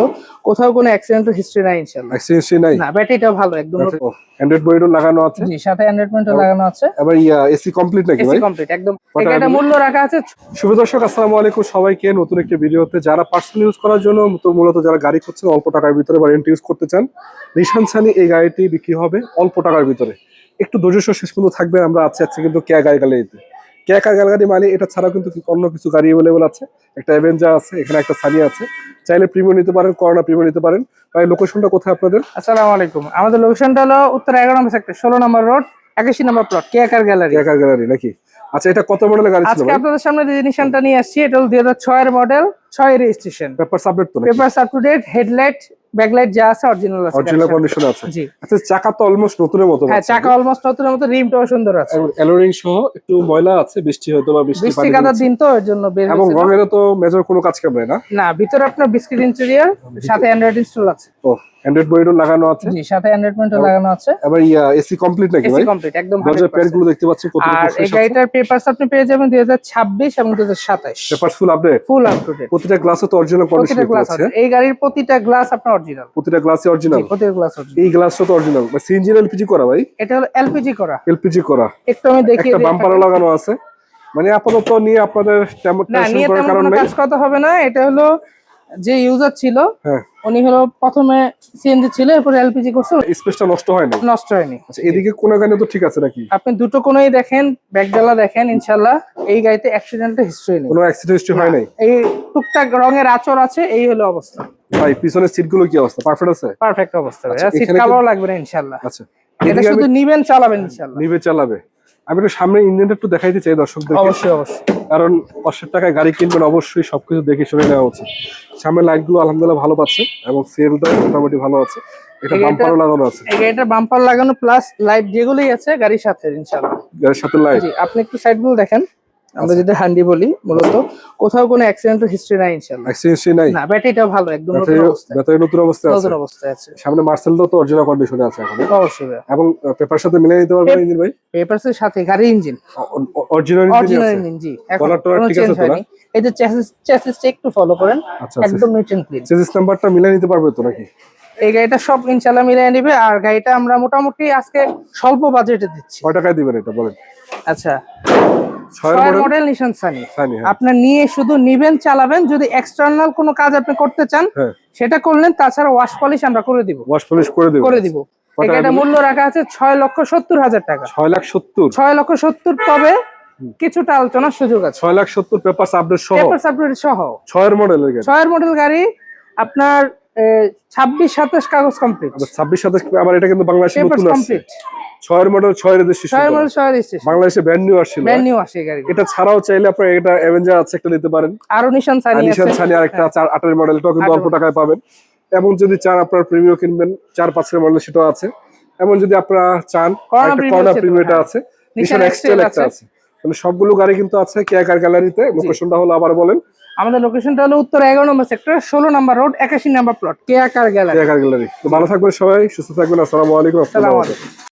তো কোথাও কোনো অ্যাক্সিডেন্টাল হিস্ট্রি নাই ইনশাআল্লাহ। অ্যাক্সিডেন্ট নাই? না ব্যাটারিটাও ভালো একদম অ্যান্ড্রয়েড বইডও লাগানো আছে? জি সাথে অ্যান্ড্রয়েড লাগানো আছে। এবার ইয়া এসি কমপ্লিট নাকি এসি কমপ্লিট একদম। এটা মূল্য রাখা আছে। শুভ দর্শক আসসালামু আলাইকুম সবাইকে নতুন একটি ভিডিওতে। যারা পার্সোনাল ইউজ করার জন্য মূলত যারা গাড়ি করছেন অল্প টাকার ভিতরে বা রেন্ট ইউজ করতে চান নিশান সানি এই গাড়িটি বিক্রি হবে অল্প টাকার ভিতরে। একটু ধৈর্য শেষ পর্যন্ত থাকবে আমরা আছি আছি কিন্তু কেয়া গাড়ি গ্যালারিতে কেয়া কার গাড়ি মানে এটা ছাড়াও কিন্তু অন্য কিছু গাড়ি অ্যাভেলেবল আছে। একটা অ্যাভেঞ্জার আছে এখানে একটা সানি আছে। চাইলে প্রিমিয়াম নিতে পারেন করোনা প্রিমিয়াম নিতে পারেন। ভাই লোকেশনটা কোথায় আপনাদের? আসসালামু আলাইকুম। আমাদের লোকেশনটা হলো উত্তর এগারো নম্বর সেক্টর ষোলো নম্বর রোড একাশি নম্বর plot Keya car gallery Keya gallery নাকি? আচ্ছা এটা কত মডেলের গাড়ি ছিল আজকে আপনাদের সামনে যে জিনিসটা নিয়ে আসছি এটা হলো দুই হাজার ছয়ের মডেল ছয় রেজিস্ট্রেশন পেপার সাবলেট তো paper up to date headlight backlight যা আছে অরিজিনাল আছে অরিজিনাল কন্ডিশন আছে। জি। আচ্ছা চাকা তো অলমোস্ট নতুনের মতো হ্যাঁ চাকা অলমোস্ট নতুনের মতো রিমটাও সুন্দর আছে। এবং অ্যালোরিং সহ একটু ময়লা আছে বৃষ্টি হয়তো বা বৃষ্টি বৃষ্টি কাদার দিন তো এর জন্য বের এবং রঙের তো মেজর কোনো কাজ করবে না। না ভিতরে আপনার বিস্কিট ইন্টেরিয়র সাথে অ্যান্ড্রয়েড ইনস্টল আছে। ও অ্যান্ড্রয়েড লাগানো আছে? জি সাথে অ্যান্ড্রয়েড লাগানো আছে। ইয়া এসি কমপ্লিট নাকি এসি কমপ্লিট একদম দরজার প্যাডগুলো দেখতে পাচ্ছি কত আর এই গাড়িটার পেপারস আপনি পেয়ে যাবেন দুই হাজার ছাব্বিশ এবং full update full up to date প্রতিটা গ্লাসে তো অরিজিনাল কন্ডিশন গ্লাস আছে আছে। এই গাড়ির প্রতিটা গ্লাস আপনার অরিজিনাল প্রতিটা গ্লাসে অরিজিনাল প্রতিটা গ্লাস অরিজিনাল এই গ্লাসটা তো অরিজিনাল সিএনজি এলপিজি করা ভাই? এটা হলো এলপিজি করা। এলপিজি করা। একটু আমি দেখিয়ে একটা দিই। লাগানো আছে। মানে আপাতত নিয়ে আপনাদের তেমন টেনশন করার কারণ নেই। কাজ করতে হবে না। এটা হলো যে ইউজার ছিল হ্যাঁ। উনি হলো প্রথমে সিএনজি ছিল এরপরে এলপিজি করছে। স্পেসটা নষ্ট হয় না নষ্ট হয়নি। আচ্ছা এদিকে কোন গানে তো ঠিক আছে নাকি? আপনি দুটো কোনোই দেখেন ব্যাকডালা দেখেন ইনশাল্লাহ এই গাড়িতে অ্যাক্সিডেন্টের হিস্ট্রি নেই। কোনো অ্যাক্সিডেন্ট হয় নাই? এই টুকটাক রঙের আচর আছে এই হলো অবস্থা। ভাই পিছনের সিটগুলো কি অবস্থা? পারফেক্ট আছে? পারফেক্ট অবস্থা আচ্ছা, সিট কাভারও লাগবে না ইনশাল্লাহ আচ্ছা এটা শুধু নিবেন চালাবেন ইনশাল্লাহ নিবে চালাবে। আমি একটু সামনে ইঞ্জিনটা একটু দেখাইতে চাই দর্শকদের অবশ্যই অবশ্যই। কারণ পাঁচশো টাকায় গাড়ি কিনবেন অবশ্যই সবকিছু দেখে শুনে নেওয়া উচিত। সামনে লাইটগুলো আলহামদুলিল্লাহ ভালো পাচ্ছে এবং সেলটা মোটামুটি ভালো আছে। এটা বাম্পারও লাগানো আছে। এটা বাম্পার লাগানো প্লাস লাইট যেগুলোই আছে গাড়ির সাথে গাড়ির সাথে লাইট আপনি একটু সাইডগুলো দেখেন। আমরা আচ্ছা। যেটা হ্যান্ডি বলি মূলত কোথাও কোনো অ্যাক্সিডেন্টাল হিস্ট্রি নাই ইনশাল্লাহ অ্যাক্সিডেন্ট নাই? না ব্যাটারিটাও ভালো একদম নতুন ব্যাটারি অবস্থায়। ব্যাটারি নতুন অবস্থায় আছে? নতুন অবস্থায় আছে। সামনে মার্সেল তো অরিজিনাল কন্ডিশনে আছে এখন। অবশ্যই এবং পেপার সাথে মিলিয়ে নিতে পারবেন ইঞ্জিন ভাই? পেপারস এর সাথে গাড়ির ইঞ্জিন অরিজিনাল ইঞ্জিন আছে। ইঞ্জিন জি। Color টলার ঠিক আছে তো না? এই যে চ্যাসিস চ্যাসিসটা একটু ফলো করেন আচ্ছা একদম নিট এন্ড ক্লিন নাম্বারটা মিলিয়ে নিতে পারবে তো নাকি? এই গাড়িটা সব ইনশাল্লাহ মিলিয়ে নিবে আর গাড়িটা আমরা মোটামুটি আজকে স্বল্প বাজেটে দিচ্ছি। কয় টাকায় দিবেন এটা বলেন? আচ্ছা। ছয়ের ছয় মডেল নিশান সানি আপনার নিয়ে শুধু নিবেন চালাবেন যদি এক্সটার্নাল কোনো কাজ আপনি করতে চান হ্যাঁ। সেটা করলেন তাছাড়া ওয়াশ পলিশ আমরা করে দিব। ওয়াশ পলিশ করে দেবেন করে দিব। টাকা? মূল্য রাখা আছে ছয় লক্ষ সত্তর হাজার টাকা। ছয় লাখ সত্তর। ছয় লক্ষ সত্তর তবে কিছুটা আলোচনার সুযোগ আছে। ছয় লাখ সত্তর পেপার আপডেট সহ। পেপার সাবলেট সহ। ছয়ের মডেলের গাড়ি। ছয়ের মডেল গাড়ি আপনার ছাব্বিশ সাতাশ কাগজ কমপ্লিট ছাব্বিশ সাতাশ আবার এটা কিন্তু বাংলাদেশে নতুন আসছে। ছয়ের মডেল ছয় রেজিস্ট্রেশন ছয়ের মডেল ছয় রেজিস্ট্রেশন বাংলাদেশে ব্র্যান্ড নিউ আসছিল ব্র্যান্ড নিউ আসে গাড়ি এটা ছাড়াও চাইলে আপনার এটা অ্যাভেঞ্জার আছে একটা নিতে পারেন। আরও নিশান সানি নিশান আছে। আরেকটা চার আটের মডেলটাও কিন্তু অল্প টাকায় পাবেন। এবং যদি চান আপনার প্রিমিয়াম কিনবেন চার পাঁচের মডেল সেটাও আছে। এবং যদি আপনারা চান Corona একটা Premium করোনা প্রিমিয়ামটা হ্যাঁ। আছে। নিশান এক্সটেল একটা আছে। মানে সবগুলো গাড়ি কিন্তু আছে কেয়াকার গ্যালারিতে লোকেশনটা হলো আবার বলেন আমাদের লোকেশনটা হলো উত্তর এগারো নম্বর সেক্টর ষোলো নম্বর রোড একাশি নম্বর plot Keya car gallery Keya car gallery ভালো থাকবেন সবাই সুস্থ থাকবেন আসসালামু আলাইকুম সালাম আসসালামু আলাইকুম।